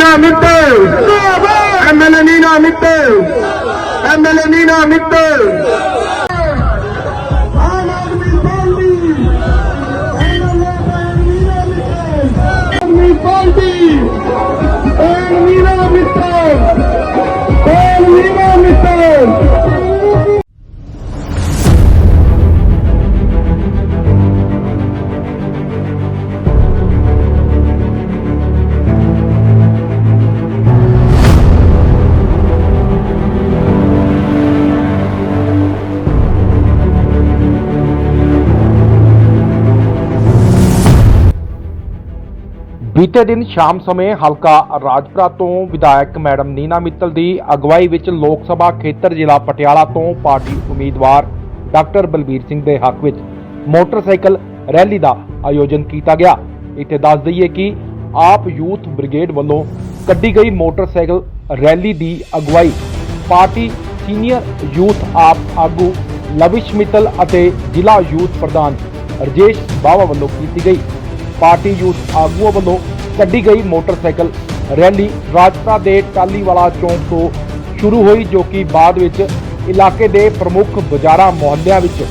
ఎమ్మెల్యేనీనా Mittu ఎమ్మెల్యేనీనా Mittu ఎమ్మెల్యేనీనా Mittu Mira, mi ਬੀਤੇ ਦਿਨ ਸ਼ਾਮ ਸਮੇਂ ਹਲਕਾ ਰਾਜਪੁਰਾ ਤੋਂ ਵਿਧਾਇਕ ਮੈਡਮ ਨੀਨਾ ਮਿੱਤਲ ਦੀ ਅਗਵਾਈ ਵਿੱਚ ਲੋਕ ਸਭਾ ਖੇਤਰ ਜ਼ਿਲ੍ਹਾ ਪਟਿਆਲਾ ਤੋਂ ਪਾਰਟੀ ਉਮੀਦਵਾਰ ਡਾਕਟਰ ਬਲਬੀਰ ਸਿੰਘ ਦੇ ਹੱਕ ਵਿੱਚ ਮੋਟਰਸਾਈਕਲ ਰੈਲੀ ਦਾ ਆਯੋਜਨ ਕੀਤਾ ਗਿਆ। ਇੱਥੇ ਦੱਸ ਦਈਏ ਕਿ ਆਪ ਯੂਥ ਬ੍ਰਿਗੇਡ ਵੱਲੋਂ ਕੱਢੀ ਗਈ ਮੋਟਰਸਾਈਕਲ ਰੈਲੀ ਦੀ ਅਗਵਾਈ ਪਾਰਟੀ ਸੀਨੀਅਰ ਯੂਥ ਆਪ ਆਗੂ ਲਵਿਸ਼ ਮਿੱਤਲ ਅਤੇ ਜ਼ਿਲ੍ਹਾ ਯੂਥ ਪ੍ਰਧਾਨ ਰਜੇਸ਼ ਬਾਵਾ ਵੱਲੋਂ ਕੀਤੀ ਗਈ। ਪਾਰਟੀ ਯੂਥ ਆਗੂਆਂ ਵੱਲੋਂ ਕੱਢੀ ਗਈ ਮੋਟਰਸਾਈਕਲ ਰੈਲੀ ਰਾਜਪੁਰਾ ਦੇ ਟਾਲੀਵਾਲਾ ਚੌਂਕ ਤੋਂ ਸ਼ੁਰੂ ਹੋਈ, ਜੋ ਕਿ ਬਾਅਦ ਵਿੱਚ ਇਲਾਕੇ ਦੇ ਪ੍ਰਮੁੱਖ ਬਾਜ਼ਾਰਾਂ, ਮੁਹੱਲਿਆਂ ਵਿੱਚ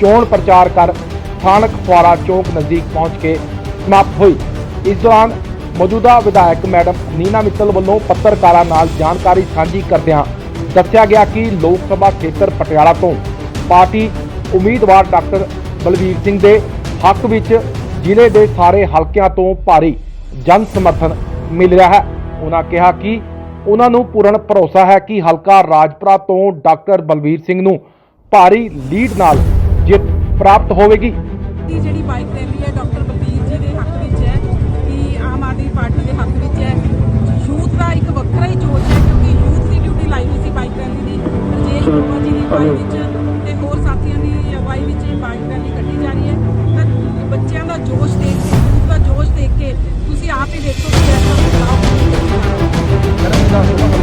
ਚੋਣ ਪ੍ਰਚਾਰ ਕਰ ਸਥਾਨਕ ਫੁਆਰਾ ਚੌਂਕ ਨਜ਼ਦੀਕ ਪਹੁੰਚ ਕੇ ਸਮਾਪਤ ਹੋਈ। ਇਸ ਦੌਰਾਨ ਮੌਜੂਦਾ ਵਿਧਾਇਕ ਮੈਡਮ ਨੀਨਾ ਮਿੱਤਲ ਵੱਲੋਂ ਪੱਤਰਕਾਰਾਂ ਨਾਲ ਜਾਣਕਾਰੀ ਸਾਂਝੀ ਕਰਦਿਆਂ ਦੱਸਿਆ ਗਿਆ ਕਿ ਲੋਕ ਸਭਾ ਖੇਤਰ ਪਟਿਆਲਾ ਤੋਂ ਪਾਰਟੀ ਉਮੀਦਵਾਰ ਡਾਕਟਰ ਬਲਵੀਰ ਸਿੰਘ ਦੇ ਹੱਕ ਵਿੱਚ ਜ਼ਿਲ੍ਹੇ ਦੇ ਸਾਰੇ ਹਲਕਿਆਂ ਤੋਂ ਭਾਰੀ ਜਨ ਸਮਰਥਨ ਮਿਲ ਰਿਹਾ ਹੈ। ਉਹਨਾਂ ਕਿਹਾ ਕਿ ਉਹਨਾਂ ਨੂੰ ਪੂਰਨ ਭਰੋਸਾ ਹੈ ਕਿ ਹਲਕਾ ਰਾਜਪੁਰਾ ਤੋਂ ਡਾਕਟਰ ਬਲਵੀਰ ਸਿੰਘ ਨੂੰ ਭਾਰੀ ਲੀਡ ਨਾਲ ਜਿੱਤ ਪ੍ਰਾਪਤ ਹੋਵੇਗੀ। ਦੀ ਜਿਹੜੀ ਬਾਈਕ ਰੈਲੀ ਹੈ ਡਾਕਟਰ ਬਲਬੀਰ ਜੀ ਦੇ ਹੱਕ ਵਿੱਚ ਹੈ ਕਿ ਆਮ ਆਦਮੀ ਪਾਰਟੀ ਦੇ ਹੱਕ ਵਿੱਚ ਹੈ। ਯੂਥ ਦਾ ਇੱਕ ਵੱਖਰਾ ਹੀ ਜੋਸ਼ ਹੈ ਕਿਉਂਕਿ ਯੂਥ ਦੀ ਡਿਊਟੀ ਲਾਈ ਹੋਈ ਸੀ ਬਾਈਕ ਰੈਲੀ ਦੀ। ਰਜੇਸ਼ ਕੁਮਾਰ ਜੀ ਦੀ ਅਗਵਾਈ ਵਿੱਚ Gracias.